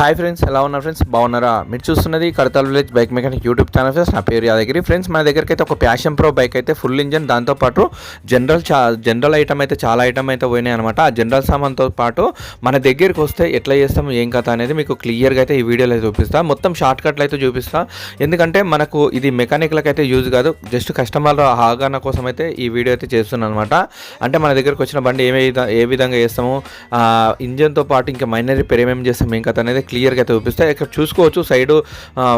Hi friends ఎలా ఉన్నారు friends బాగున్నారా? మీరు చూస్తున్నది Kadthal village bike mechanic YouTube channel friends నా పేరు యాదగిరి. ఫ్రెండ్స్ మన దగ్గరికి అయితే ఒక ప్యాషన్ ప్రో బైక్ అయితే ఫుల్ ఇంజన్ దాంతోపాటు జనరల్ చా జనరల్ ఐటమ్ అయితే చాలా ఐటమ్ అయితే పోయినాయి అనమాట ఆ జనరల్ సామాన్తో పాటు మన దగ్గరికి వస్తే ఎట్లా చేస్తాం ఏం కథ అనేది మీకు క్లియర్గా అయితే ఈ వీడియోలో అయితే చూపిస్తా. మొత్తం షార్ట్ కట్లు అయితే చూపిస్తా. ఎందుకంటే మనకు ఇది మెకానిక్లకు అయితే యూజ్ కాదు. జస్ట్ కస్టమర్ ఆగాన కోసం అయితే ఈ వీడియో అయితే చేస్తున్నాను అనమాట అంటే మన దగ్గరకు వచ్చిన బండి ఏమే ఏ విధంగా చేస్తాము? ఇంజన్తో పాటు ఇంకా మైనర్ రిపేర్ ఏమేమి చేస్తాం ఏం కథ అనేది క్లియర్గా అయితే చూపిస్తాయి ఇక్కడ చూసుకోవచ్చు. సైడ్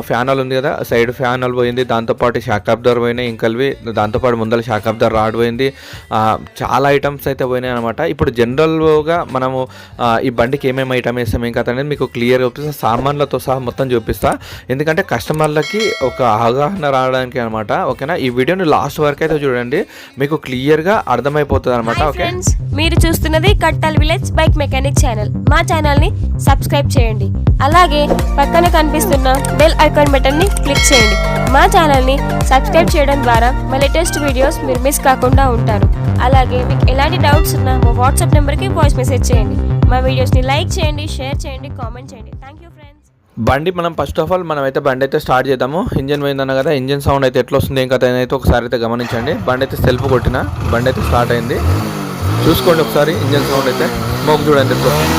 ఫ్యాన్ ఆల్ ఉంది కదా. సైడ్ ఫ్యాన్ ఆల్ పోయింది. దాంతోపాటు షాక్ అబ్దర్ పోయినాయి. ఇంకల్వి దాంతోపాటు ముందర షాక్ అబ్దర్ రాడ్ పోయింది. చాలా ఐటమ్స్ అయితే పోయినాయి అనమాట ఇప్పుడు జనరల్గా మనము ఈ బండికి ఏమేమి ఐటమ్ వేస్తాం ఏం కథ అనేది మీకు క్లియర్గా చూపిస్తా. సామాన్లతో సహా మొత్తం చూపిస్తా. ఎందుకంటే కస్టమర్లకి ఒక అవగాహన రావడానికి అనమాట ఓకేనా? ఈ వీడియోని లాస్ట్ వరకు అయితే చూడండి. మీకు క్లియర్గా అర్థమైపోతుంది అనమాట ఓకే? మీరు చూస్తున్నది కట్టల్ విలేజ్ బైక్ మెకానిక్ ఛానల్. మా ఛానల్ని సబ్స్క్రైబ్ చేయండి. అలాగే పక్కన కనిపిస్తున్న బెల్ ఐకాన్ బటన్ని క్లిక్ చేయండి. మా ఛానల్ని సబ్స్క్రైబ్ చేయడం ద్వారా మా లేటెస్ట్ వీడియోస్ మీరు మిస్ కాకుండా ఉంటారు. అలాగే మీకు ఎలాంటి డౌట్స్ ఉన్నా మా వాట్సాప్ నెంబర్కి వాయిస్ మెసేజ్ చేయండి. మా వీడియోస్ని లైక్ చేయండి షేర్ చేయండి కామెంట్ చేయండి. థ్యాంక్ యూ ఫ్రెండ్స్ బండి మనం ఫస్ట్ ఆఫ్ ఆల్ మనం అయితే బండి అయితే స్టార్ట్ చేద్దాము. ఇంజన్ పోయిందన్న కదా ఇంజన్ సౌండ్ అయితే ఎట్లా వస్తుంది ఏం కథ అయితే ఒకసారి అయితే గమనించండి. బండి అయితే సెల్ఫ్ కొట్టిన బండి అయితే స్టార్ట్ అయింది. చూసుకోండి ఒకసారి ఇంజన్ సౌండ్ అయితే. మోకు చూడండి ఎట్లా వస్తుంది.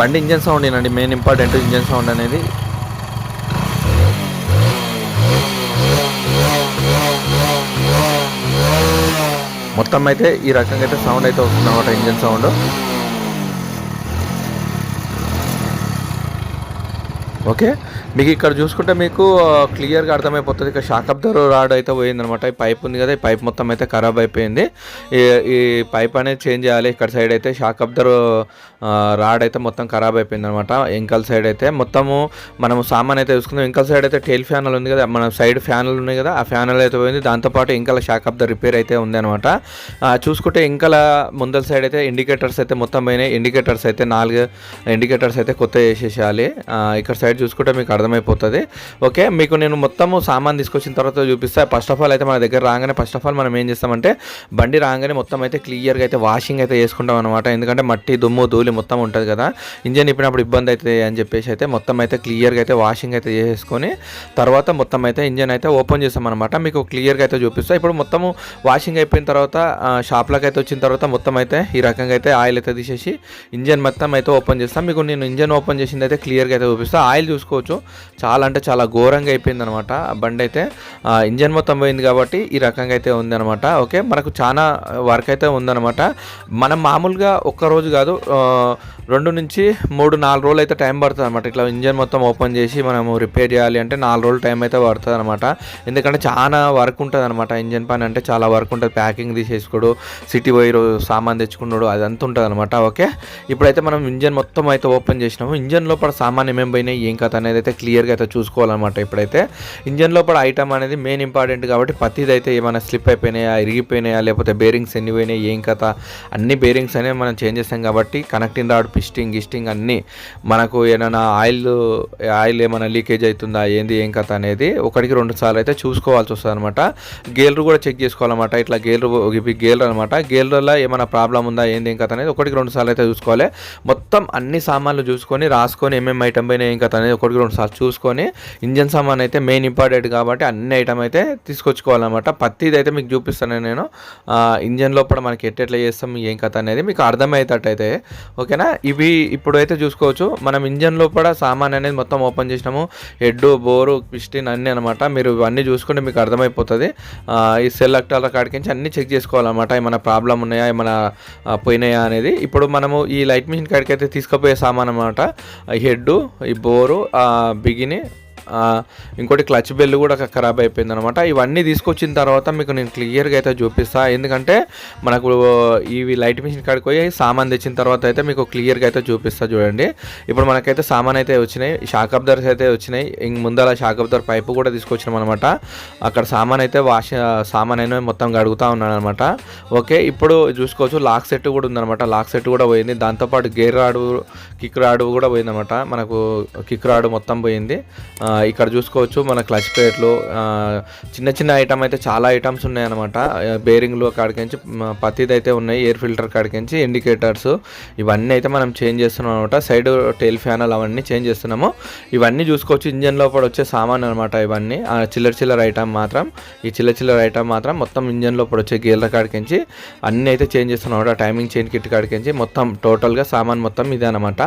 బండి ఇంజన్ సౌండ్ ఏనండి మెయిన్ ఇంపార్టెంట్ ఇంజన్ సౌండ్ అనేది. మొత్తం అయితే ఈ రకంగా అయితే సౌండ్ అయితే వస్తుంది అనమాట ఇంజన్ సౌండ్. ఓకే? మీకు ఇక్కడ చూసుకుంటే మీకు క్లియర్గా అర్థమైపోతుంది. ఇక్కడ షాక్ రాడ్ అయితే పోయిందనమాట ఈ పైప్ ఉంది కదా ఈ పైప్ మొత్తం అయితే ఖరాబ్ అయిపోయింది. ఈ పైప్ అనేది చేంజ్ చేయాలి. ఇక్కడ సైడ్ అయితే షాక్ రాడ్ అయితే మొత్తం ఖరాబ్ అయిపోయింది అనమాట ఎంకల్ సైడ్ అయితే మొత్తము మనము సామాన్ అయితే చూసుకుందాం. ఎంకల్ సైడ్ అయితే టెయిల్ ఫ్యానల్ ఉంది కదా మన సైడ్ ఫ్యాన్లు ఉన్నాయి కదా ఆ ఫ్యానల్ అయితే పోయింది. దాంతోపాటు ఇంకల షాక్ రిపేర్ అయితే ఉంది అనమాట చూసుకుంటే ఇంకల ముందల సైడ్ అయితే ఇండికేటర్స్ అయితే మొత్తం పోయినాయి. ఇండికేటర్స్ అయితే నాలుగు ఇండికేటర్స్ అయితే కొత్త చేసేసేయాలి. ఇక్కడ సైడ్ చూసుకుంటే మీకు అర్థమైపోతుంది. ఓకే మీకు నేను మొత్తము సామాన్ తీసుకొచ్చిన తర్వాత చూపిస్తా. ఫస్ట్ ఆఫ్ ఆల్ అయితే మన దగ్గర రాగానే ఫస్ట్ ఆఫ్ ఆల్ మనం ఏం చేస్తామంటే బండి రాగానే మొత్తం అయితే క్లియర్గా అయితే వాషింగ్ అయితే చేసుకుంటాం అనమాట ఎందుకంటే మట్టి దుమ్ము ధూళి మొత్తం ఉంటుంది కదా. ఇంజన్ ఇప్పినప్పుడు ఇబ్బంది అవుతుంది అని చెప్పేసి అయితే మొత్తం అయితే క్లియర్గా అయితే వాషింగ్ అయితే చేసుకొని తర్వాత మొత్తం అయితే ఇంజన్ అయితే ఓపెన్ చేస్తాం అనమాట మీకు క్లియర్గా అయితే చూపిస్తా. ఇప్పుడు మొత్తము వాషింగ్ అయిపోయిన తర్వాత షాప్లోకి అయితే వచ్చిన తర్వాత మొత్తం అయితే ఈ రకంగా అయితే ఆయిల్ అయితే తీసేసి ఇంజన్ మొత్తం అయితే ఓపెన్ చేస్తాం. మీకు నేను ఇంజన్ ఓపెన్ చేసింది అయితే క్లియర్గా అయితే చూపిస్తా. ఆయిల్ చూసుకోవచ్చు. చాలా అంటే చాలా ఘోరంగా అయిపోయింది అనమాట బండి అయితే ఇంజన్ మొత్తం పోయింది కాబట్టి ఈ రకంగా అయితే ఉంది అనమాట ఓకే మనకు చాలా వర్క్ అయితే ఉందనమాట. మనం మామూలుగా ఒక్క రోజు కాదు రెండు నుంచి మూడు నాలుగు రోజులు అయితే టైం పడుతుంది అనమాట ఇట్లా ఇంజన్ మొత్తం ఓపెన్ చేసి మనము రిపేర్ చేయాలి అంటే నాలుగు రోజులు టైం అయితే పడుతుంది అనమాట ఎందుకంటే చాలా వర్క్ ఉంటుంది అనమాట ఇంజన్ పని అంటే చాలా వర్క్ ఉంటుంది. ప్యాకింగ్ తీసేసుకోడు సిటీ పోయి సామాన్ తెచ్చుకున్నాడు అదంతా ఉంటుంది అనమాట ఓకే? ఇప్పుడైతే మనం ఇంజన్ మొత్తం అయితే ఓపెన్ చేసినాము. ఇంజన్ లోపల సామాన్ ఏమేమి పోయినాయి ఏం కథ అనేది అయితే క్లియర్గా అయితే చూసుకోవాలన్నమాట ఇప్పుడైతే. ఇంజన్ లోపల ఐటమ్ అనేది మెయిన్ ఇంపార్టెంట్ కాబట్టి ప్రతిది అయితే ఏమైనా స్లిప్ అయిపోయినాయా ఇరిగిపోయినాయా లేకపోతే బేరింగ్స్ ఎన్ని పోయినాయి ఏం కథ అన్ని బేరింగ్స్ అనేవి మనం చేంజ్ చేస్తాం కాబట్టి కనెక్టింగ్ రాడ్ పిస్టింగ్ గిస్టింగ్ అన్నీ మనకు ఏమైనా ఆయిల్ ఆయిల్ ఏమైనా లీకేజ్ అవుతుందా ఏంది ఏం కథ అనేది ఒకటికి రెండు సార్లు అయితే చూసుకోవాల్సి వస్తుంది అనమాట గేలర్ కూడా చెక్ చేసుకోవాలన్నమాట. ఇట్లా గేలర్ ఇవి గేలర్ అనమాట గేలర్లో ఏమైనా ప్రాబ్లం ఉందా ఏంది ఏం కథ అనేది ఒకటికి రెండు సార్లు అయితే చూసుకోవాలి. మొత్తం అన్ని సామాన్లు చూసుకొని రాసుకొని ఏమేమి ఐటమ్ పైన ఏం కథ అనేది ఒకటికి రెండు సార్లు చూసుకొని ఇంజన్ సామాన్ అయితే మెయిన్ ఇంపార్టెంట్ కాబట్టి అన్ని ఐటమ్ అయితే తీసుకొచ్చుకోవాలన్నమాట. పత్తిది అయితే మీకు చూపిస్తాను నేను. ఇంజన్ లోపల మనకి ఎట్టెట్లా చేస్తాం ఏం కథ అనేది మీకు అర్థమయ్యేటట్టు అయితే ఓకేనా? ఇవి ఇప్పుడైతే చూసుకోవచ్చు. మనం ఇంజన్ లోపల సామాన్ అనేది మొత్తం ఓపెన్ చేసినాము. హెడ్ బోరు పిస్టిన్ అన్నీ అనమాట మీరు ఇవన్నీ చూసుకుంటే మీకు అర్థమైపోతుంది. ఈ ఈ సెలెక్టర్ కాడికి అన్నీ చెక్ చేసుకోవాలన్నమాట. ఏమైనా ప్రాబ్లం ఉన్నాయా? ఏమైనా పోయినాయా అనేది. ఇప్పుడు మనము ఈ లైట్ మిషన్ కాడికి అయితే తీసుకుపోయే సామాన్ అనమాట హెడ్ ఈ బోరు బిగిని ఇంకోటి క్లచ్ బెల్ కూడా ఖరాబ్ అయిపోయింది అనమాట ఇవన్నీ తీసుకొచ్చిన తర్వాత మీకు నేను క్లియర్గా అయితే చూపిస్తా. ఎందుకంటే మనకు ఇవి లైట్ మిషన్ కాడికి పోయి సామాన్ తెచ్చిన తర్వాత అయితే మీకు క్లియర్గా అయితే చూపిస్తా చూడండి. ఇప్పుడు మనకైతే సామాన్ అయితే వచ్చినాయి. షాక్ అబ్దర్స్ అయితే వచ్చినాయి. ఇంక ముందర షాక్ అబ్దర్ పైపు కూడా తీసుకొచ్చినాం అనమాట అక్కడ సామాన్ అయితే వాష్ సామాన్ అయినా మొత్తం కడుగుతా ఉన్నాను అనమాట ఓకే ఇప్పుడు చూసుకోవచ్చు. లాక్ సెట్ కూడా ఉందన్నమాట. లాక్ సెట్ కూడా పోయింది. దాంతోపాటు గేర్ రాడు కిక్ రాడు కూడా పోయిందనమాట మనకు కిక్ రాడు మొత్తం పోయింది. ఇక్కడ చూసుకోవచ్చు మన క్లచ్ ప్లేట్లు చిన్న చిన్న ఐటమ్ అయితే చాలా ఐటమ్స్ ఉన్నాయన్నమాట. బేరింగ్లు కాడికించి పత్తిది అయితే ఉన్నాయి ఎయిర్ ఫిల్టర్ కాడికించి ఇండికేటర్స్ ఇవన్నీ అయితే మనం చేంజ్ చేస్తున్నాం అనమాట సైడ్ టైల్ ఫ్యానల్ అవన్నీ చేంజ్ చేస్తున్నాము. ఇవన్నీ చూసుకోవచ్చు. ఇంజన్ లోపల వచ్చే సామాన్ అనమాట ఇవన్నీ. ఆ చిల్లర చిల్లర ఐటమ్ మాత్రం. ఈ చిల్లర చిల్లర ఐటమ్ మాత్రం మొత్తం ఇంజన్ లోపల వచ్చే గేర్ల కాడికించి అన్నీ అయితే చేంజ్ చేస్తున్నాం అనమాట టైమింగ్ చేంజ్ కిట్ కాడికించి మొత్తం టోటల్గా సామాన్ మొత్తం ఇదే అనమాట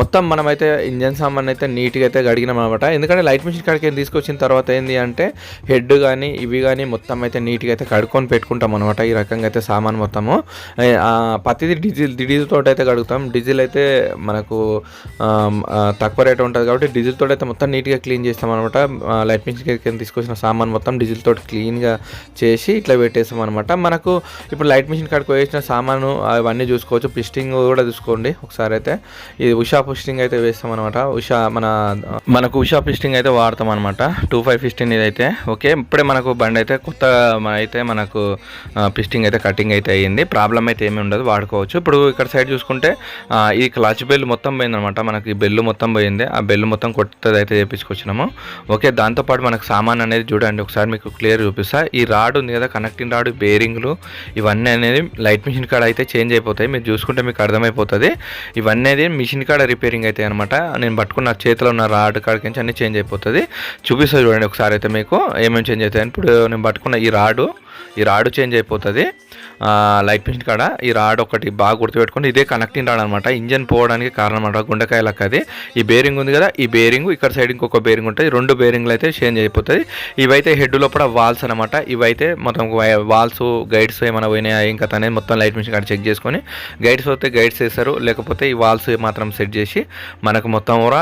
మొత్తం మనమైతే ఇంజన్ సామాన్ అయితే నీట్గా అయితే గడిగినాం అనమాట ఎందుకంటే లైట్ మిషన్ కాడికి తీసుకొచ్చిన తర్వాత ఏంటి అంటే హెడ్ కానీ ఇవి కానీ మొత్తం అయితే నీట్గా అయితే కడుక్కొని పెట్టుకుంటాం అనమాట ఈ రకంగా అయితే సామాన్ మొత్తము. ప్రతిదీ డీజిల్ డీజిల్ తోట అయితే కడుగుతాం. డీజిల్ అయితే మనకు తక్కువ రేట్ ఉంటుంది కాబట్టి డీజిల్ తోటి అయితే మొత్తం నీట్గా క్లీన్ చేస్తాం అనమాట లైట్ మిషన్ కాడికి తీసుకొచ్చిన సామాన్ మొత్తం డీజిల్ తోటి క్లీన్గా చేసి ఇట్లా పెట్టేస్తాం అనమాట మనకు ఇప్పుడు లైట్ మిషన్ కాడికి వేసిన సామాను అవన్నీ చూసుకోవచ్చు. పిస్టింగ్ కూడా చూసుకోండి ఒకసారి అయితే. ఇది ఉషా పిస్టింగ్ అయితే వేస్తాం అనమాట ఉషా మన మనకు ఉషా పిస్టింగ్ అయితే వాడతాం అనమాట టూ ఫైవ్ ఫిఫ్టీన్ ఇది అయితే ఓకే ఇప్పుడే మనకు బండి అయితే కొత్త అయితే మనకు ఫిస్టింగ్ అయితే కటింగ్ అయితే అయ్యింది. ప్రాబ్లం అయితే ఏమీ ఉండదు వాడుకోవచ్చు. ఇప్పుడు ఇక్కడ సైడ్ చూసుకుంటే ఈ క్లచ్ బెల్ మొత్తం పోయిందనమాట మనకి ఈ బెల్లు మొత్తం పోయింది. ఆ బెల్లు మొత్తం కొత్తది అయితే చేపించుకొచ్చినాము. ఓకే దాంతోపాటు మనకు సామాన్ అనేది చూడండి ఒకసారి మీకు క్లియర్ చూపిస్తా. ఈ రాడ్ ఉంది కదా కనెక్టింగ్ రాడ్ బేరింగ్లు ఇవన్నీ అనేది లైట్ మిషన్ కాడ అయితే చేంజ్ అయిపోతాయి. మీరు చూసుకుంటే మీకు అర్థమైపోతుంది. ఇవన్నీ మిషన్ కాడ రిపేరింగ్ అయితే అనమాట నేను పట్టుకున్న చేతిలో ఉన్న రాడ్ కాడికి అన్ని చేంజ్ అయిపోతుంది. చూపిస్తుంది చూడండి ఒకసారి అయితే మీకు. ఏమేమి చేంజ్ అవుతాయి ఇప్పుడు నేను పట్టుకున్న ఈ రాడు ఈ రాడు చేంజ్ అయిపోతుంది. లైట్ పెయింట్ కాడ ఈ రాడ్ ఒకటి బాగా గుర్తుపెట్టుకోండి ఇదే కనెక్టింగ్ రాడ్ అనమాట ఇంజన్ పోవడానికి కారణం అనమాట గుండెకాయ లెక్క అది. ఈ బేరింగ్ ఉంది కదా ఈ బేరింగ్ ఇక్కడ సైడ్ ఇంకొక బేరింగ్ ఉంటుంది. రెండు బేరింగ్లు అయితే చేంజ్ అయిపోతుంది. ఇవైతే హెడ్ లోపల వాల్స్ అనమాట ఇవైతే మొత్తం వాల్స్ గైడ్స్ ఏమైనా పోయినాయా ఇంకా అనేది మొత్తం లైట్ మిషన్ కాడ చెక్ చేసుకొని గైడ్స్ వస్తే గైడ్స్ వేస్తారు లేకపోతే ఈ వాల్స్ మాత్రం సెట్ చేసి మనకు మొత్తం కూడా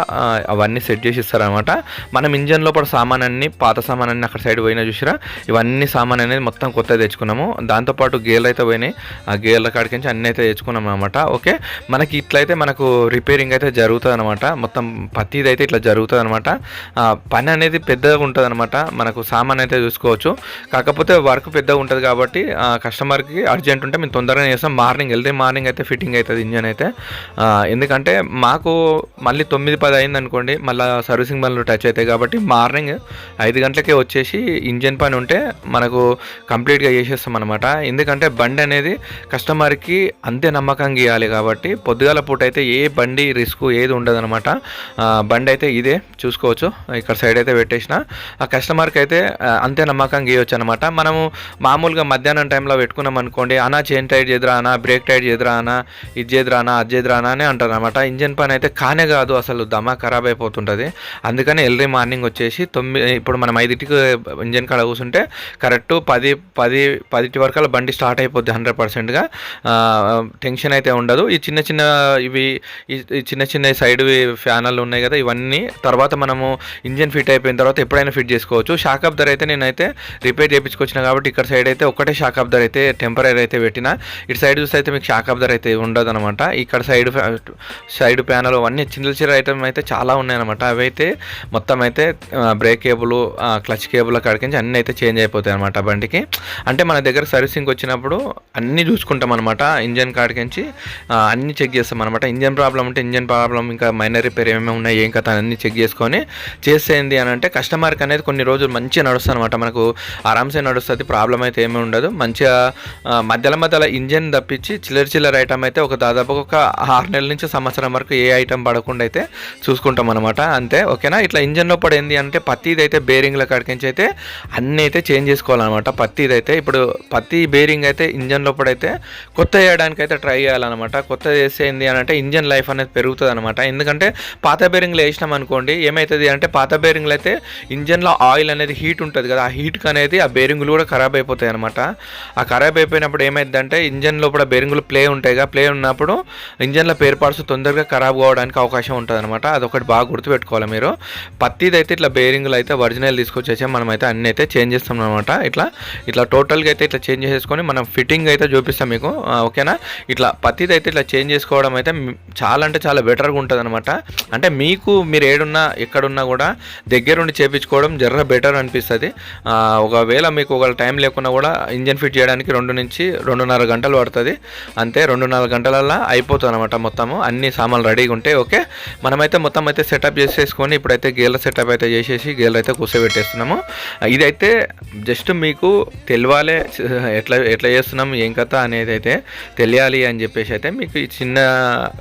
అవన్నీ సెట్ చేసి ఇస్తారనమాట మనం ఇంజన్ లోపల సామాన్ అన్ని పాత సామాన్ అన్ని అక్కడ సైడ్ పోయినా చూసిరా? ఇవన్నీ సామాన్ అనేది మొత్తం కొత్త తెచ్చుకున్నాము. దాంతోపాటు గేర్లు అయితే పోయినాయి. ఆ గేర్ల కాడికి నుంచి అన్నీ అయితే తెచ్చుకున్నాం అనమాట ఓకే? మనకి ఇట్లయితే మనకు రిపేరింగ్ అయితే జరుగుతుంది అనమాట మొత్తం ప్రతిది అయితే ఇట్లా జరుగుతుంది అనమాట పని అనేది పెద్దగా ఉంటుంది అనమాట మనకు సామాన్ అయితే చూసుకోవచ్చు. కాకపోతే వర్క్ పెద్దగా ఉంటుంది కాబట్టి కస్టమర్కి అర్జెంట్ ఉంటే మేము తొందరగా చేస్తాం. మార్నింగ్ వెళ్తే మార్నింగ్ అయితే ఫిట్టింగ్ అవుతుంది ఇంజన్ అయితే. ఎందుకంటే మాకు మళ్ళీ తొమ్మిది పది అయింది అనుకోండి మళ్ళీ సర్వీసింగ్ బండ్లు టచ్ అవుతాయి కాబట్టి మార్నింగ్ ఐదు గంటలకే వచ్చేసి ఇంజన్ పని ఉంటే మనకు కంప్లీట్గా చేసేస్తాం అనమాట ఎందుకంటే బండి అనేది కస్టమర్కి అంతే నమ్మకంగా ఇవ్వాలి కాబట్టి పొద్దుగాల పూట అయితే ఏ బండి రిస్క్ ఏది ఉండదనమాట బండి అయితే ఇదే చూసుకోవచ్చు. ఇక్కడ సైడ్ అయితే పెట్టేసిన. ఆ కస్టమర్కి అయితే అంతే నమ్మకంగా ఇవ్వచ్చు అనమాట మనము మామూలుగా మధ్యాహ్నం టైంలో పెట్టుకున్నాం అనుకోండి అనా చైన్ టైట్ చేద్రా అనా బ్రేక్ టైట్ చేద్రా అనా ఇది చేద్రా అనా అది చేద్రా అనా అని అంటారు అనమాట ఇంజన్ పని అయితే కానే కాదు అసలు దమా ఖరాబ్ అయిపోతుంటుంది. అందుకని ఎర్లీ మార్నింగ్ వచ్చేసి తొమ్మిది ఇప్పుడు మనం ఐదింటికి ఇంజన్ కాడ కూర్చుంటే కరెక్ట్ పది పది పదిటి వరకు బండి స్టార్ట్ అయిపోద్ది హండ్రెడ్ పర్సెంట్గా. టెన్షన్ అయితే ఉండదు. ఈ చిన్న చిన్న ఇవి ఈ చిన్న చిన్న సైడ్ ఫ్యానల్ ఉన్నాయి కదా ఇవన్నీ తర్వాత మనము ఇంజన్ ఫిట్ అయిపోయిన తర్వాత ఎప్పుడైనా ఫిట్ చేసుకోవచ్చు. షాక్ అబ్దర్ అయితే నేనైతే రిపేర్ చేయించుకొచ్చిన కాబట్టి ఇక్కడ సైడ్ అయితే ఒకటే షాక్ అబ్దర్ అయితే టెంపరీ అయితే పెట్టిన. ఇటు సైడ్ చూస్తే అయితే మీకు షాక్ అబ్దర్ అయితే ఉండదు అనమాట ఇక్కడ సైడ్ సైడ్ ప్యానల్ అవన్నీ చిన్న చిన్న ఐటమ్ అయితే చాలా ఉన్నాయన్నమాట. అవి అయితే మొత్తం అయితే బ్రేక్ కేబుల్ క్లచ్ కేబుల్ కాడికి అన్నీ అయితే చేంజ్ అయిపోతాయి అనమాట బండికి. అంటే మన దగ్గర సర్వీసింగ్ వచ్చినప్పుడు అన్నీ చూసుకుంటాం అనమాట ఇంజన్ కాడికించి అన్నీ చెక్ చేస్తాం అనమాట ఇంజన్ ప్రాబ్లం ఉంటే ఇంజన్ ప్రాబ్లం ఇంకా మైనర్ రిపేర్ ఏమేమి ఉన్నాయి ఏం కథ అన్నీ చెక్ చేసుకొని చేస్తే ఏంది అని అంటే కస్టమర్కి అనేది కొన్ని రోజులు మంచిగా నడుస్తుంది అనమాట మనకు ఆరామ్సే నడుస్తుంది ప్రాబ్లం అయితే ఏమీ ఉండదు. మంచిగా మధ్యలో మధ్యలో ఇంజన్ తప్పించి చిల్లర చిల్లర ఐటమ్ అయితే ఒక దాదాపు ఒక ఆరు నెలల నుంచి సంవత్సరం వరకు ఏ ఐటమ్ పడకుండా అయితే చూసుకుంటాం అనమాట అంతే ఓకేనా? ఇట్లా ఇంజన్ లోపల అంటే పత్తిది అయితే బేరింగ్ల కాడికించి అయితే అన్నీ అయితే చేంజ్ చేసుకోవాలన్నమాట. పత్తిది అయితే ఇప్పుడు పత్తి బేరింగ్ అయితే ఇంజన్ లోపడైతే కొత్త వేయడానికి అయితే ట్రై చేయాలన్నమాట. కొత్త చేస్తే అని అంటే ఇంజన్ లైఫ్ అనేది పెరుగుతుంది అనమాట ఎందుకంటే పాత బేరింగ్లు వేసినాం అనుకోండి ఏమవుతుంది అంటే పాత బేరింగ్లు అయితే ఇంజన్లో ఆయిల్ అనేది హీట్ ఉంటుంది కదా ఆ హీట్కి అనేది ఆ బేరింగ్లు కూడా ఖరాబ్ అయిపోతాయి అనమాట ఆ ఖరాబ్ అయిపోయినప్పుడు ఏమైందంటే ఇంజన్ లోపల బేరింగ్లు ప్లే ఉంటాయి కదా ప్లే ఉన్నప్పుడు ఇంజన్ల పేరు పార్ట్స్ తొందరగా ఖరాబ్ కావడానికి అవకాశం ఉంటుంది అనమాట అదొకటి బాగా గుర్తుపెట్టుకోవాలి మీరు. పత్తిది అయితే ఇట్లా బేరింగ్లు అయితే ఒరిజినల్ తీసుకొచ్చేసి మనం అయితే అన్ని అయితే చేంజ్ చేస్తాం అనమాట ఇట్లా ఇట్లా టోటల్గా అయితే ఇట్లా చేంజ్ చేసుకొని మనం ఫిట్టింగ్ అయితే చూపిస్తాం మీకు. ఓకేనా? ఇట్లా పత్తిది అయితే ఇట్లా చేంజ్ చేసుకోవడం అయితే చాలా అంటే చాలా బెటర్గా ఉంటుంది అనమాట అంటే మీకు మీరు ఏడున్నా ఎక్కడున్నా కూడా దగ్గరుండి చేపించుకోవడం జర్ర బెటర్ అనిపిస్తుంది. ఒకవేళ మీకు ఒక టైం లేకున్నా కూడా ఇంజన్ ఫిట్ చేయడానికి రెండు నుంచి రెండున్నర గంటలు పడుతుంది. అంతే రెండున్నర గంటలల్లో అయిపోతుంది అనమాట మొత్తము. అన్ని సామాన్లు రెడీగా ఉంటే ఓకే? మనమైతే మొత్తం అయితే సెటప్ చేసేసుకొని ఇప్పుడైతే గేర్ల సెటప్ అయితే చేసేసి గేర్లు అయితే కూర్చోబెట్టేస్తున్నాము. ఇదైతే జస్ట్ మీకు తెలియాలి ఎట్లా ఎట్లా చేస్తున్నాం ఏం కథ అనేది అయితే తెలియాలి అని చెప్పేసి అయితే మీకు ఈ చిన్న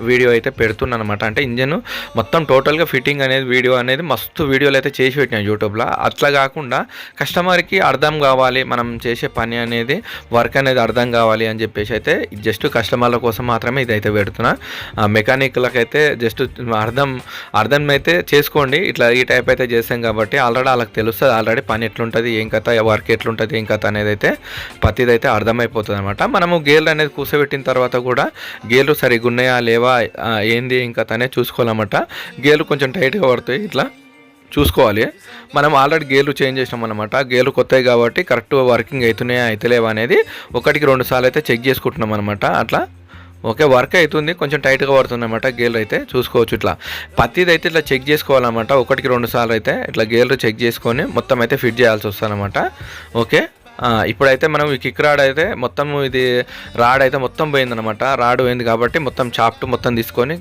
వీడియో అయితే పెడుతున్నాను అనమాట అంటే ఇంజన్ మొత్తం టోటల్గా ఫిట్టింగ్ అనేది వీడియో అనేది మస్తు వీడియోలు అయితే చేసి పెట్టినాం యూట్యూబ్లో. అట్లా కాకుండా కస్టమర్కి అర్థం కావాలి మనం చేసే పని అనేది వర్క్ అనేది అర్థం కావాలి అని చెప్పేసి అయితే జస్ట్ కస్టమర్ల కోసం మాత్రమే ఇదైతే పెడుతున్నా. ఆ జస్ట్ అర్థం అర్థం అయితే చేసుకోండి. ఇట్లా ఈ టైప్ అయితే చేస్తాం కాబట్టి ఆల్రెడీ వాళ్ళకి తెలుస్తుంది ఆల్రెడీ పని ఎట్లుంటుంది ఏం కథ వర్క్ ఎట్లుంటుంది ఏం కథ అనేది అయితే ప్రతిదైతే అయితే అయిపోతుంది అనమాట మనము గేర్లు అనేది కూర్చోబెట్టిన తర్వాత కూడా గేర్లు సరిగ్గా ఉన్నాయా లేవా ఏంది ఇంకా తనే చూసుకోవాలన్నమాట. గేర్లు కొంచెం టైట్గా పడతాయి ఇట్లా చూసుకోవాలి. మనం ఆల్రెడీ గేర్లు చేంజ్ చేసినాం అనమాట గేర్లు కొత్తవి కాబట్టి కరెక్ట్ వర్కింగ్ అవుతున్నాయా అయితలేవా అనేది ఒకటికి రెండు సార్లు అయితే చెక్ చేసుకుంటున్నాం అనమాట అట్లా ఓకే వర్క్ అవుతుంది కొంచెం టైట్గా పడుతుంది అనమాట గేర్లు అయితే చూసుకోవచ్చు ఇట్లా. పత్తిది అయితే ఇట్లా చెక్ చేసుకోవాలన్నమాట ఒకటికి రెండు సార్లు అయితే ఇట్లా గేర్లు చెక్ చేసుకొని మొత్తం అయితే ఫిట్ చేయాల్సి వస్తుంది ఓకే? ఇప్పుడైతే మనం ఈ కిక్ రాడ్ అయితే మొత్తం ఇది రాడ్ అయితే మొత్తం పోయిందనమాట రాడ్ పోయింది కాబట్టి మొత్తం చాప్ట్ మొత్తం తీసుకొని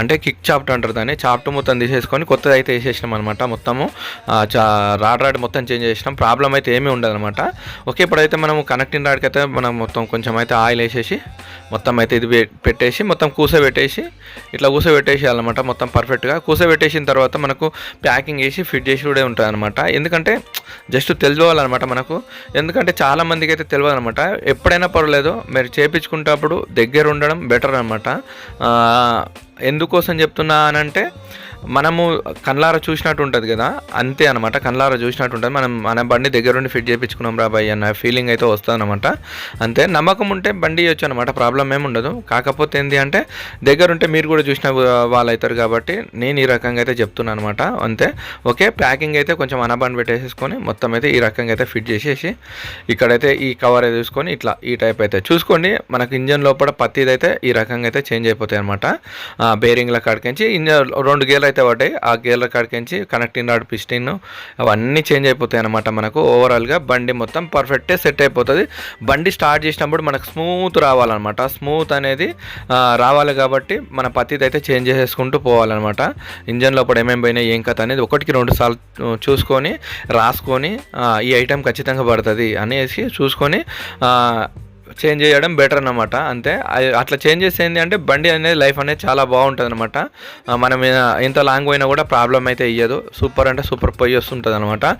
అంటే కిక్ చాప్ట్ అంటారు దాన్ని చాప్ట్ మొత్తం తీసేసుకొని కొత్తది అయితే వేసేసినాం అనమాట మొత్తము. చా రాడ్ రాడ్ మొత్తం చేంజ్ చేసినాం ప్రాబ్లం అయితే ఏమీ ఉండదు అనమాట ఓకే ఇప్పుడైతే మనం కనెక్టింగ్ రాడ్కి అయితే మనం మొత్తం కొంచెం అయితే ఆయిల్ వేసేసి మొత్తం అయితే ఇది పెట్టేసి మొత్తం కూసబెట్టేసి ఇట్లా కూసబెట్టేసేయాలన్నమాట మొత్తం పర్ఫెక్ట్గా. కూసబెట్టేసిన తర్వాత మనకు ప్యాకింగ్ చేసి ఫిట్ చేసి కూడా ఉంటుంది అనమాట ఎందుకంటే జస్ట్ తెలియాలన్నమాట మనకు. ఎందుకంటే చాలా మందికి అయితే తెలియదు అనమాట ఎప్పుడైనా పర్వాలేదు మీరు చేపించుకుంటప్పుడు దగ్గర ఉండడం బెటర్ అనమాట ఎందుకోసం చెప్తున్నా అనంటే మనము కళ్ళార చూసినట్టు ఉంటుంది కదా అంతే అనమాట కళ్ళార చూసినట్టు ఉంటుంది. మనం మన బండి దగ్గరుండి ఫిట్ చేయించుకున్నాం రా బాయ్ అన్న ఫీలింగ్ అయితే వస్తుంది అనమాట అంతే నమ్మకం ఉంటే బండి ఇవ్వచ్చు అనమాట ప్రాబ్లం ఏమి ఉండదు. కాకపోతే ఏంటి అంటే దగ్గరుంటే మీరు కూడా చూసిన వాళ్ళు అవుతారు కాబట్టి నేను ఈ రకంగా అయితే చెప్తున్నాను అనమాట అంతే ఓకే ప్యాకింగ్ అయితే కొంచెం అనబాన్ పెట్టేసేసుకొని మొత్తం అయితే ఈ రకంగా అయితే ఫిట్ చేసేసి ఇక్కడైతే ఈ కవర్ అయితే చూసుకొని ఇట్లా ఈ టైప్ అయితే. చూసుకోండి మనకు ఇంజన్ లోపల పత్తిది అయితే ఈ రకంగా అయితే చేంజ్ అయిపోతాయి అనమాట బేరింగ్ల కాడికించి ఇంజన్ రెండు గేర్ అయితే పడ్డాయి. ఆ గేర్ల కాడికించి కనెక్టింగ్ రాడ్ పిస్టిన్ అవన్నీ చేంజ్ అయిపోతాయి అనమాట మనకు. ఓవరాల్గా బండి మొత్తం పర్ఫెక్టే సెట్ అయిపోతుంది. బండి స్టార్ట్ చేసినప్పుడు మనకు స్మూత్ రావాలన్నమాట. స్మూత్ అనేది రావాలి కాబట్టి మన పత్తిది అయితే చేంజ్ చేసేసుకుంటూ పోవాలన్నమాట. ఇంజన్ లోపల ఏమేమి పోయినాయి ఏం కథ అనేది ఒకటికి రెండు సార్లు చూసుకొని రాసుకొని ఈ ఐటెం ఖచ్చితంగా పడుతుంది అనేసి చూసుకొని చేంజ్ చేయడం బెటర్ అనమాట అంతే. అది- అట్లా చేంజ్ చేస్తే ఏంటి అంటే బండి అనేది లైఫ్ అనేది చాలా బాగుంటుంది అనమాట మనం ఎంత లాంగ్ పోయినా కూడా ప్రాబ్లం అయితే ఇయ్యదు. సూపర్ అంటే సూపర్ పోయి వస్తుంటుంది అనమాట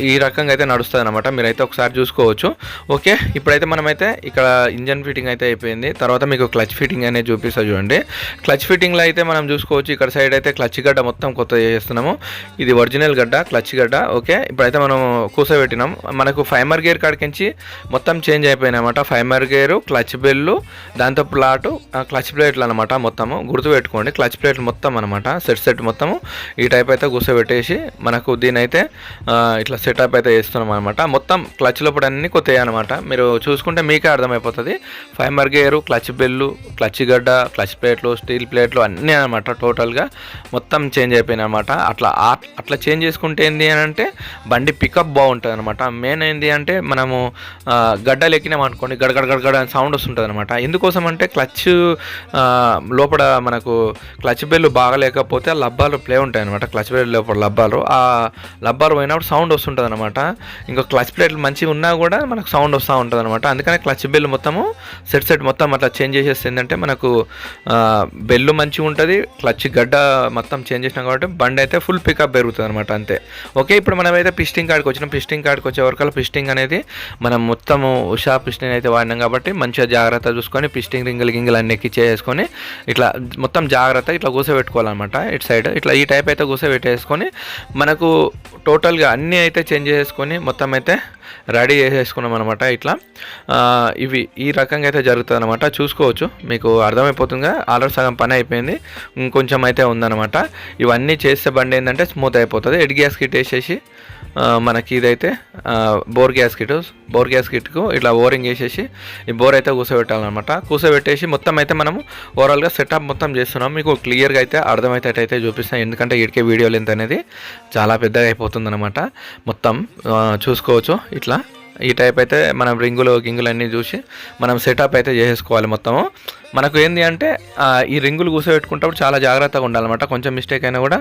ఈ రకంగా అయితే నడుస్తుంది అనమాట మీరైతే ఒకసారి చూసుకోవచ్చు. ఓకే. ఇప్పుడైతే మనమైతే ఇక్కడ ఇంజన్ ఫిట్టింగ్ అయితే అయిపోయింది. తర్వాత మీకు క్లచ్ ఫిట్టింగ్ అనేది చూపిస్తా చూడండి. క్లచ్ ఫిట్టింగ్లో అయితే మనం చూసుకోవచ్చు. ఇక్కడ సైడ్ అయితే క్లచ్ గడ్డ మొత్తం కొత్త చేస్తున్నాము ఇది ఒరిజినల్ గడ్డ క్లచ్ గడ్డ. ఓకే. ఇప్పుడైతే మనం కూసబెట్టినాం. మనకు ఫైమర్ గేర్ కాడికించి మొత్తం చేంజ్ అయిపోయినాయి అనమాట ఫైమర్ గేరు క్లచ్ బెల్లు దాంతో ప్లాటు ఆ, క్లచ్ ప్లేట్లు అనమాట మొత్తము. గుర్తుపెట్టుకోండి క్లచ్ ప్లేట్లు మొత్తం అనమాట సెట్ సెట్ మొత్తము. ఈ టైప్ అయితే కూర్చోబెట్టేసి మనకు దీని అయితే ఇట్లా సెటప్ అయితే చేస్తున్నాం అనమాట మొత్తం క్లచ్ లోపల అన్ని కొత్తవి అనమాట మీరు చూసుకుంటే మీకే అర్థమైపోతుంది. ఫైమర్ గేరు క్లచ్ బెల్లు క్లచ్ గడ్డ క్లచ్ ప్లేట్లు స్టీల్ ప్లేట్లు అన్నీ అనమాట టోటల్గా మొత్తం చేంజ్ అయిపోయినాయి అనమాట అట్లా అట్లా చేంజ్ చేసుకుంటే ఏంటి అని అంటే బండి పికప్ బాగుంటుంది అనమాట మెయిన్ ఏంటి అంటే మనము గడ్డలు ఎక్కినాం అనుకోండి గడగడ గడగడ సౌండ్ వస్తుంటుంది అనమాట ఎందుకోసం అంటే క్లచ్ లోపల మనకు క్లచ్ బెల్లు బాగలేకపోతే ఆ లబ్బాలు ప్లే ఉంటాయి అనమాట క్లచ్ బెల్ లోపల లబ్బాలు. ఆ లబ్బాలు పోయినప్పుడు సౌండ్ వస్తుంటుంది అనమాట ఇంకా క్లచ్ ప్లేట్లు మంచిగా ఉన్నా కూడా మనకు సౌండ్ వస్తూ ఉంటుంది అనమాట అందుకనే క్లచ్ బెల్ మొత్తము సెట్ సెట్ మొత్తం అట్లా చేంజ్ చేసేస్తే ఏంటంటే మనకు బెల్లు మంచిగా ఉంటుంది క్లచ్ గడ్డ మొత్తం చేంజ్ చేసినాం కాబట్టి బండి అయితే ఫుల్ పికప్ పెరుగుతుంది అనమాట అంతే. ఓకే ఇప్పుడు మనమైతే పిస్టింగ్ కాడికి వచ్చినాం. పిస్టింగ్ కాడికి వచ్చే వరకు పిస్టింగ్ అనేది మనం మొత్తము ఉషా పిస్టింగ్ అయితే వాడినాం కాబట్టి మంచిగా జాగ్రత్త చూసుకొని పిస్టింగ్ రింగులు గింగులు అన్ని ఎక్కిచ్చేసుకొని ఇట్లా మొత్తం జాగ్రత్త ఇట్లా కూసబెట్టుకోవాలన్నమాట ఇటు సైడ్. ఇట్లా ఈ టైప్ అయితే కూసబెట్టేసుకొని మనకు టోటల్గా అన్నీ అయితే చేంజ్ చేసుకొని మొత్తం అయితే రెడీ చేసేసుకున్నాం అనమాట ఇట్లా. ఇవి ఈ రకంగా అయితే జరుగుతుంది అనమాట చూసుకోవచ్చు. మీకు అర్థమైపోతుందిగా. ఆల్రెడీ సగం పని అయిపోయింది. ఇంకొంచెం అయితే ఉందన్నమాట. ఇవన్నీ చేస్తే బండి ఏంటంటే స్మూత్ అయిపోతుంది. ఎడ్ గ్యాస్ కిట్ వేసేసి మనకి ఇదైతే bore gas kit bore gas కిట్కు ఇట్లా ఓరింగ్ వేసేసి ఈ బోర్ అయితే కూర్చోబెట్టాలన్నమాట కూర్చోబెట్టేసి మొత్తం అయితే మనము ఓవరాల్గా సెటప్ మొత్తం చేస్తున్నాం. మీకు క్లియర్గా అయితే అర్థమయ్యేటట్టు అయితే ఎందుకంటే ఇటుకే వీడియో లెంత్ అనేది చాలా పెద్దగా అయిపోతుంది అనమాట మొత్తం చూసుకోవచ్చు. ఇట్లా ఈ టైప్ అయితే మనం రింగులు గింగులు అన్నీ చూసి మనం సెటప్ అయితే చేసేసుకోవాలి మొత్తము. మనకు ఏంది అంటే ఈ రింగులు కూర్చోబెట్టుకుంటప్పుడు చాలా జాగ్రత్తగా ఉండాలన్నమాట. కొంచెం మిస్టేక్ అయినా కూడా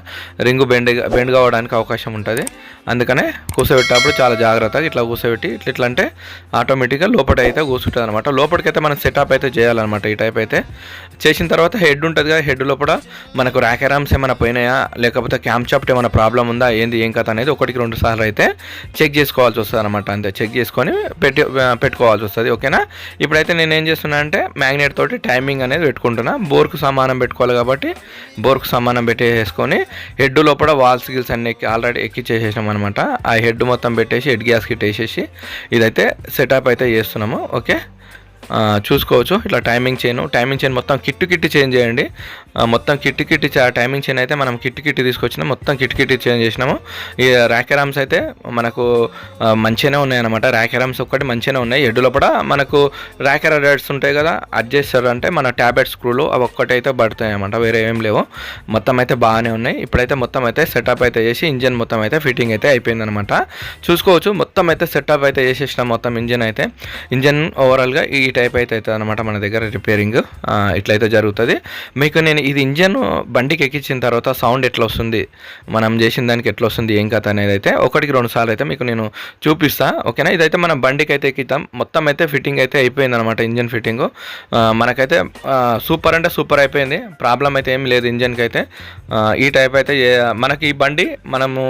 రింగు బెండ్ బెండ్ కావడానికి అవకాశం ఉంటుంది. అందుకనే కూర్చోబెట్టేటప్పుడు చాలా జాగ్రత్తగా ఇట్లా కూర్చోబెట్టి ఇట్లా ఇట్లా అంటే ఆటోమేటిక్గా లోపల అయితే కూర్చుంటుంది అనమాట లోపలికైతే మనం సెటప్ అయితే చేయాలన్నమాట. ఈ టైప్ అయితే చేసిన తర్వాత హెడ్ ఉంటుంది కదా హెడ్ లోపల మనకు ర్యాకెరామ్స్ ఏమైనా పోయినాయా? లేకపోతే క్యాంప్ చాప్ట్ ఏమైనా ప్రాబ్లం ఉందా? ఏంది ఏం కథ అనేది ఒకటికి రెండు సార్లు అయితే చెక్ చేసుకోవాల్సి వస్తుంది అనమాట అంతే చెక్ చేసుకొని పెట్టి పెట్టుకోవాల్సి వస్తుంది. ఓకేనా? ఇప్పుడైతే నేను ఏం చేస్తున్నా అంటే మ్యాగ్నెట్ తోటి టైమింగ్ అనేది పెట్టుకుంటున్నా. బోర్కు సమానం పెట్టుకోవాలి కాబట్టి బోర్కు సమానం పెట్టేసుకొని హెడ్ లోపల వాల్స్ గిల్స్ అన్ని ఎక్కి ఆల్రెడీ ఎక్కిచ్చేసేసాం అనమాట ఆ హెడ్ మొత్తం పెట్టేసి హెడ్ గ్యాస్ కిట్ వేసేసి ఇదైతే సెటప్ అయితే చేస్తున్నాము. ఓకే? చూసుకోవచ్చు. ఇట్లా టైమింగ్ చైన్ టైమింగ్ చైన్ మొత్తం కిట్టు కిట్టు చేంజ్ చేయండి. మొత్తం కిట్టు కిట్టి చా- టైమింగ్ చైన్ అయితే మనం కిట్టు కిట్టి తీసుకొచ్చినాం. మొత్తం కిట్టు కిట్టి చేంజ్ చేసినాము. ఈ ర్యాకెరామ్స్ అయితే మనకు మంచిగానే ఉన్నాయన్నమాట. ర్యాకెరామ్స్ ఒక్కటి మంచిగానే ఉన్నాయి. ఎడ్డు లోపల మనకు ర్యాకెరా రేట్స్ ఉంటాయి కదా అడ్జస్టర్ అంటే మన ట్యాబ్లెట్ స్క్రూలు అవి ఒక్కటి అయితే పడతాయి వేరే ఏం లేవు. మొత్తం అయితే బాగానే ఉన్నాయి. ఇప్పుడైతే మొత్తం అయితే సెటప్ అయితే చేసి ఇంజన్ మొత్తం అయితే ఫిట్టింగ్ అయితే అయిపోయిందనమాట చూసుకోవచ్చు మొత్తం అయితే సెటప్ అయితే చేసేసినాం మొత్తం ఇంజన్ అయితే. ఇంజన్ ఓవరాల్గా ఈ టైప్ అయితే అవుతుంది అనమాట మన దగ్గర రిపేరింగ్ ఇట్లయితే జరుగుతుంది. మీకు నేను ఇది ఇంజన్ బండికి ఎక్కించిన తర్వాత సౌండ్ ఎట్లా వస్తుంది మనం చేసిన దానికి ఎట్లా వస్తుంది ఏం కథ అనేది అయితే ఒకటికి రెండు సార్లు అయితే మీకు నేను చూపిస్తా ఓకేనా? ఇదైతే మనం బండికి అయితే ఎక్కిద్దాం. మొత్తం అయితే ఫిట్టింగ్ అయితే అయిపోయింది అనమాట ఇంజన్ ఫిట్టింగ్. మనకైతే సూపర్ అంటే సూపర్ అయిపోయింది. ప్రాబ్లం అయితే ఏం లేదు ఇంజన్కి అయితే ఈ టైప్ అయితే మనకి ఈ బండి మనము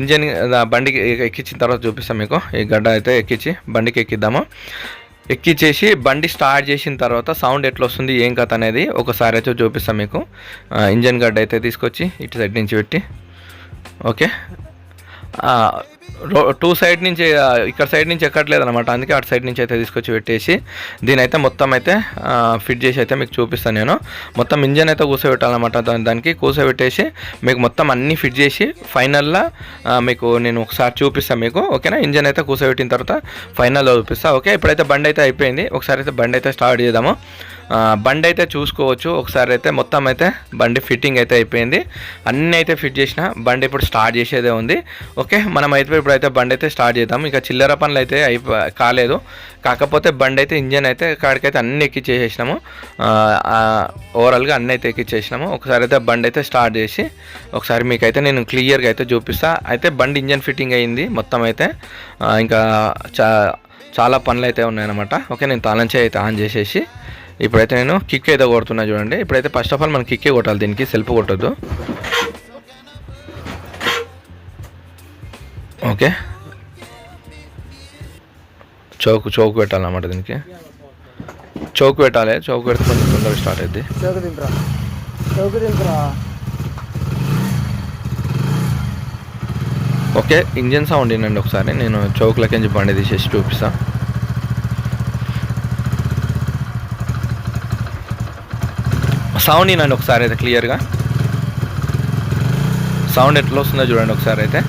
ఇంజన్ బండికి ఎక్కించిన తర్వాత చూపిస్తాం మీకు. ఈ గడ్డ అయితే ఎక్కించి బండికి ఎక్కిద్దాము. ఎక్కిచ్చేసి బండి స్టార్ట్ చేసిన తర్వాత సౌండ్ ఎట్లా వస్తుంది ఏం కథ అనేది ఒకసారి అయితే చూపిస్తాం మీకు. ఇంజన్ గడ్డ అయితే తీసుకొచ్చి ఇటు సైడ్ నుంచి పెట్టి. ఓకే? టూ సైడ్ నుంచి ఇక్కడ సైడ్ నుంచి ఎక్కట్లేదు అనమాట అందుకే అటు సైడ్ నుంచి అయితే తీసుకొచ్చి పెట్టేసి దీని అయితే మొత్తం అయితే ఫిట్ చేసి అయితే మీకు చూపిస్తాను నేను. మొత్తం ఇంజన్ అయితే కూర్చోబెట్టాలన్నమాట దానికి కూర్చోబెట్టేసి మీకు మొత్తం అన్నీ ఫిట్ చేసి ఫైనల్లో మీకు నేను ఒకసారి చూపిస్తాను మీకు ఓకేనా? ఇంజన్ అయితే కూర్చోబెట్టిన తర్వాత ఫైనల్లో చూపిస్తాను ఓకే? ఇప్పుడైతే బండి అయితే అయిపోయింది. ఒకసారి అయితే బండి అయితే స్టార్ట్ చేద్దాము. బండి అయితే చూసుకోవచ్చు. ఒకసారి అయితే మొత్తం అయితే బండి ఫిట్టింగ్ అయితే అయిపోయింది. అన్నీ అయితే ఫిట్ చేసిన బండి ఇప్పుడు స్టార్ట్ చేసేదే ఉంది. ఓకే మనం అయితే ఇప్పుడైతే బండి అయితే స్టార్ట్ చేద్దాం. ఇక చిల్లర పనులు అయితే అయిపో కాలేదు. కాకపోతే బండి అయితే ఇంజన్ అయితే కాడికైతే అన్ని ఎక్కిచ్చేసేసినాము. ఓవరాల్గా అన్నీ అయితే ఎక్కిచ్చేసినాము. ఒకసారి అయితే బండి అయితే స్టార్ట్ చేసి ఒకసారి మీకైతే నేను క్లియర్గా అయితే చూపిస్తా. అయితే బండి ఇంజన్ ఫిట్టింగ్ అయ్యింది మొత్తం అయితే. ఇంకా చా చాలా పనులు అయితే ఉన్నాయన్నమాట. ఓకే నేను తాళం అయితే ఆన్ చేసేసి ఇప్పుడైతే నేను కిక్ అయితే కొడుతున్నా చూడండి. ఇప్పుడైతే ఫస్ట్ ఆఫ్ ఆల్ మనం కిక్కే కొట్టాలి దీనికి సెల్ఫ్ కొట్టద్దు. ఓకే చౌక్ చౌక్ పెట్టాలన్నమాట దీనికి. చౌక్ పెట్టాలి చౌక్ పెడితే కొంచెం తొందరగా స్టార్ట్ అయింది చౌక చౌక ఓకే ఇంజన్ సౌండ్ వినండి ఒకసారి. నేను చౌక్లకి బండి తీసేసి చూపిస్తా. సౌండ్ వినండి ఒకసారి అయితే క్లియర్గా. సౌండ్ ఎట్లా వస్తుందో చూడండి ఒకసారి అయితే.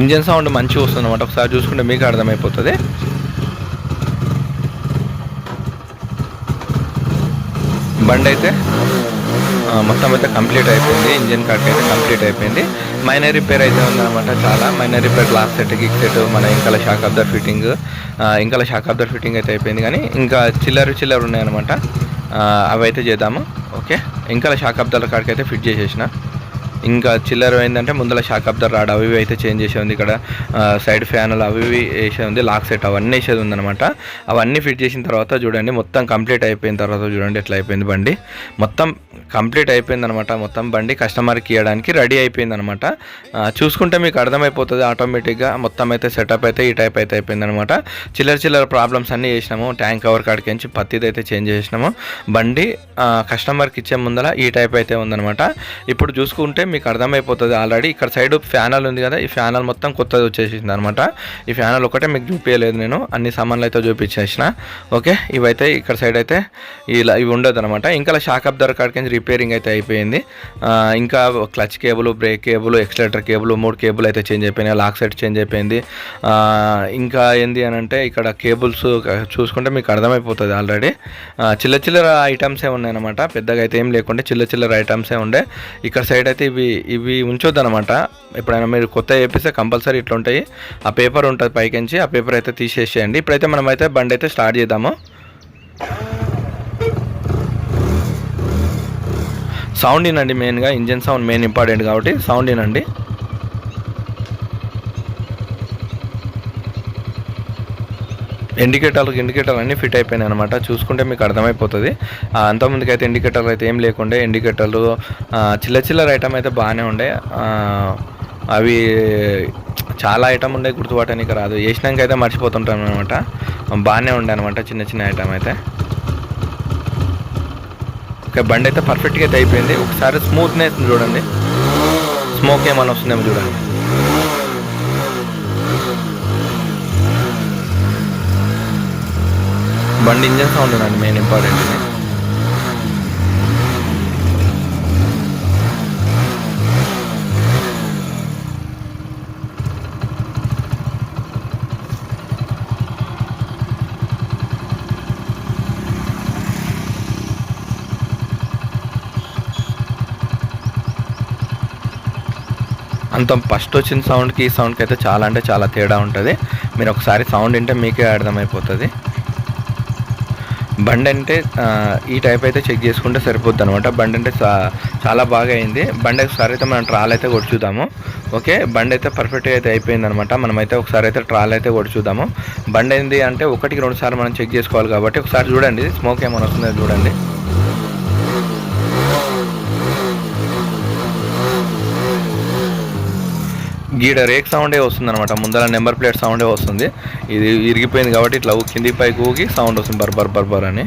ఇంజన్ సౌండ్ మంచిగా వస్తుంది అనమాట ఒకసారి చూసుకుంటే మీకు అర్థమైపోతుంది. బండి అయితే మొత్తం అయితే కంప్లీట్ అయిపోయింది. ఇంజిన్ కట్ అయితే కంప్లీట్ అయిపోయింది. మైనర్ రిపేర్ అయితే ఉందన్నమాట చాలా. Minor repair glass set kick set మన ఇంకల షాక్ అబ్దర్ ఫిట్టింగ్ ఇంకల షాక్ అబ్దర్ ఫిట్టింగ్ అయితే అయిపోయింది. కానీ ఇంకా చిల్లర చిల్లర ఉన్నాయన్నమాట. అవి అయితే చేద్దాము. ఓకే. ఇంకల షాక్ అబ్దర్ కాడికి అయితే ఫిట్ చేసేసిన. ఇంకా చిల్లర ఏంటంటే ముందర షాక్ అబ్దర్ రాడ్ అవి అయితే చేంజ్ చేసే ఉంది. ఇక్కడ సైడ్ ఫ్యాన్లు అవి ఇవి వేసే ఉంది. లాక్ సెట్ అవన్నీ వేసేది ఉందనమాట అవన్నీ ఫిట్ చేసిన తర్వాత చూడండి మొత్తం కంప్లీట్ అయిపోయిన తర్వాత చూడండి ఎట్లా అయిపోయింది బండి. మొత్తం కంప్లీట్ అయిపోయింది అనమాట మొత్తం బండి కస్టమర్కి ఇవ్వడానికి రెడీ అయిపోయింది అనమాట చూసుకుంటే మీకు అర్థమైపోతుంది ఆటోమేటిక్గా. మొత్తం అయితే సెటప్ అయితే ఈ టైప్ అయితే అయిపోయింది అనమాట చిల్లర చిల్లర ప్రాబ్లమ్స్ అన్నీ చేసినాము. ట్యాంక్ కవర్ కాడికి నుంచి పత్తిది అయితే చేంజ్ చేసినాము. బండి కస్టమర్కి ఇచ్చే ముందర ఈ టైప్ అయితే ఉందనమాట ఇప్పుడు చూసుకుంటే మీకు అర్థమైపోతుంది ఆల్రెడీ ఇక్కడ సైడ్ ఫ్యానల్ ఉంది కదా ఈ ఫ్యానల్ మొత్తం కొత్తది వచ్చేసింది అనమాట ఈ ఫ్యానల్ ఒకటే మీకు చూపించలేదు నేను అన్ని సామాన్లు అయితే చూపించేసిన. ఓకే ఇవైతే ఇక్కడ సైడ్ అయితే ఇలా ఇవి ఉండదు అనమాట ఇంకా షాక్ అబ్దర్ కాడికి రిపేరింగ్ అయితే అయిపోయింది. ఇంకా clutch cable brake cable accelerator cable మూడు కేబుల్ అయితే చేంజ్ అయిపోయినాయి లాక్ సెట్ చేంజ్ అయిపోయింది. ఇంకా ఏంది అని అంటే ఇక్కడ కేబుల్స్ చూసుకుంటే మీకు అర్థమైపోతుంది ఆల్రెడీ చిల్ల చిల్లర ఐటమ్సే ఉన్నాయన్నమాట పెద్దగా అయితే ఏం లేకుంటే చిల్ల చిల్లర ఐటమ్సే ఉండే. ఇక్కడ సైడ్ అయితే ఇవి ఇవి ఉంచొద్దు అనమాట ఎప్పుడైనా మీరు కొత్త చేపిస్తే కంపల్సరీ ఇట్లా ఉంటాయి ఆ పేపర్ ఉంటుంది పైకించి ఆ పేపర్ అయితే తీసేసేయండి. ఇప్పుడైతే మనం అయితే బండి అయితే స్టార్ట్ చేద్దాము. సౌండ్ వినండి మెయిన్గా ఇంజిన్ సౌండ్ మెయిన్ ఇంపార్టెంట్ కాబట్టి సౌండ్ వినండి. ఇండికేటర్లకు ఇండికేటర్ అన్నీ ఫిట్ అయిపోయినాయి అనమాట చూసుకుంటే మీకు అర్థమైపోతుంది. ఆ, అంతకుముందుకు అయితే ఇండికేటర్లు అయితే ఏం లేకుండే. ఇండికేటర్లు చిల్ల చిల్లర ఐటమ్ అయితే బాగానే ఉండే. అవి చాలా ఐటమ్ ఉండే గుర్తుపట్టడానికి రాదు. వేసినాక అయితే మర్చిపోతుంటాను అనమాట బాగానే ఉండే అనమాట చిన్న చిన్న ఐటమ్ అయితే. ఓకే బండి అయితే పర్ఫెక్ట్గా అయితే అయిపోయింది. ఒకసారి స్మూత్నెస్ చూడండి. స్మోక్ ఏమైనా వస్తుందేమో చూడండి. బండి ఇంజన్ సౌండ్ అండి మెయిన్ ఇంపార్టెంట్ అంత ఫస్ట్ వచ్చిన సౌండ్కి ఈ సౌండ్కి అయితే చాలా అంటే చాలా తేడా ఉంటుంది. మీరు ఒకసారి సౌండ్ వింటే మీకే అర్థమైపోతుంది. బండి అంటే ఈ టైప్ అయితే చెక్ చేసుకుంటే సరిపోద్ది అనమాట బండి అంటే చాలా బాగా అయింది. బండి ఒకసారి అయితే మనం ట్రాల్ అయితే కొట్టి చూద్దాము ఓకే? బండి అయితే పర్ఫెక్ట్గా అయితే అయిపోయింది అనమాట మనమైతే ఒకసారి అయితే ట్రాల్ అయితే కొట్టి చూద్దాము బండి అయింది అంటే ఒకటికి రెండు సార్లు మనం చెక్ చేసుకోవాలి కాబట్టి ఒకసారి చూడండి. స్మోక్ ఏమైనా వస్తుందో చూడండి. గీడ రేక్ సౌండే వస్తుంది అనమాట ముందర నెంబర్ ప్లేట్ సౌండే వస్తుంది. ఇది ఇరిగిపోయింది కాబట్టి ఇట్లా కింది పైకి ఊగి సౌండ్ వస్తుంది. బర్బర్ బర్బర్ అని.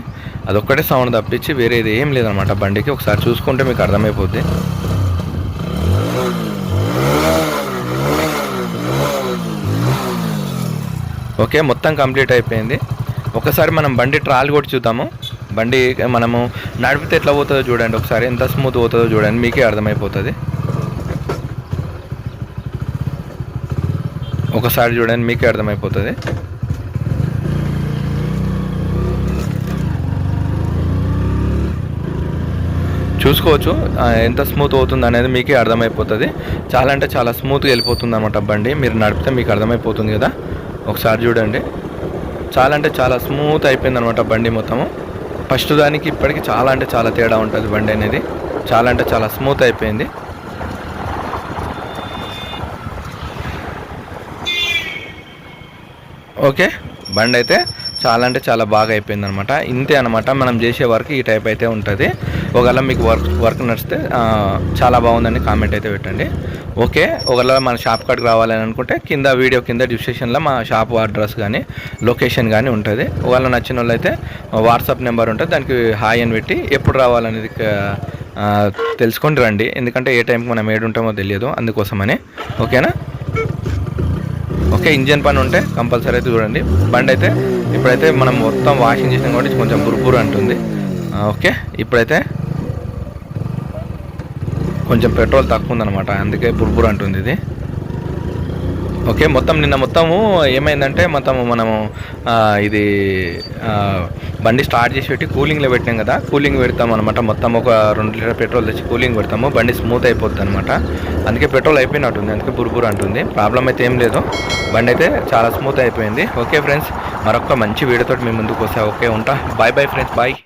అదొక్కటే సౌండ్ తప్పించి వేరేది ఏం లేదనమాట బండికి ఒకసారి చూసుకుంటే మీకు అర్థమైపోద్ది. ఓకే మొత్తం కంప్లీట్ అయిపోయింది. ఒకసారి మనం బండి ట్రాల్ కొట్టి చూద్దాము. బండి మనము నడిపితే ఎట్లా పోతుందో చూడండి. ఒకసారి ఎంత స్మూత్ పోతుందో చూడండి. మీకే అర్థమైపోతుంది. ఒకసారి చూడండి మీకే అర్థమైపోతుంది. చూసుకోవచ్చు ఎంత స్మూత్ అవుతుంది అనేది మీకే అర్థమైపోతుంది. చాలా అంటే చాలా స్మూత్గా వెళ్ళిపోతుంది అనమాట బండి. మీరు నడిపితే మీకు అర్థమైపోతుంది కదా. ఒకసారి చూడండి. చాలా అంటే చాలా స్మూత్ అయిపోయింది అనమాట బండి మొత్తము. ఫస్ట్ దానికి ఇప్పటికి చాలా అంటే చాలా తేడా ఉంటుంది బండి అనేది. చాలా అంటే చాలా స్మూత్ అయిపోయింది. ఓకే? బండి అయితే చాలా అంటే చాలా బాగా అయిపోయింది అనమాట ఇంతే అనమాట మనం చేసే వర్క్ ఈ టైప్ అయితే ఉంటుంది. ఒకవేళ మీకు వర్క్ వర్క్ నచ్చితే చాలా బాగుందని కామెంట్ అయితే పెట్టండి. ఓకే? ఒకవేళ మన షాప్ కార్డ్కి రావాలని అనుకుంటే కింద వీడియో కింద డిస్క్రిప్షన్లో మా షాప్ అడ్రస్ కానీ లొకేషన్ కానీ ఉంటుంది. ఒకవేళ నచ్చిన వాళ్ళు అయితే వాట్సాప్ నెంబర్ ఉంటుంది. దానికి హాయ్ అని పెట్టి ఎప్పుడు రావాలనేది తెలుసుకొని రండి. ఎందుకంటే ఏ టైంకి మనం ఏడు ఉంటామో తెలియదు అందుకోసమని. ఓకేనా? ఓకే ఇంజన్ పని ఉంటే కంపల్సరీ అయితే చూడండి. బండి అయితే ఇప్పుడైతే మనం మొత్తం వాషింగ్ చేసినాం కాబట్టి కొంచెం బురుపురు అంటుంది. ఓకే. ఇప్పుడైతే కొంచెం పెట్రోల్ తక్కువ ఉందన్నమాట. అందుకే బుర్బుర్ అంటుంది ఇది. ఓకే మొత్తం నిన్న మొత్తము ఏమైందంటే మొత్తం మనము ఇది బండి స్టార్ట్ చేసి పెట్టి కూలింగ్లో పెట్టినాం కదా కూలింగ్ పెడతాం అనమాట మొత్తం ఒక రెండు లీటర్ పెట్రోల్ తెచ్చి కూలింగ్ పెడతాము. బండి స్మూత్ అయిపోతుంది అనమాట అందుకే పెట్రోల్ అయిపోయినట్టుంది అందుకే బుర్బుర్ అంటుంది. ప్రాబ్లం అయితే ఏం లేదు. బండి అయితే చాలా స్మూత్ అయిపోయింది. ఓకే ఫ్రెండ్స్ మరొక మంచి వీడియోతో మీ ముందుకు వస్తా. ఓకే ఉంటా. Bye bye friends bye.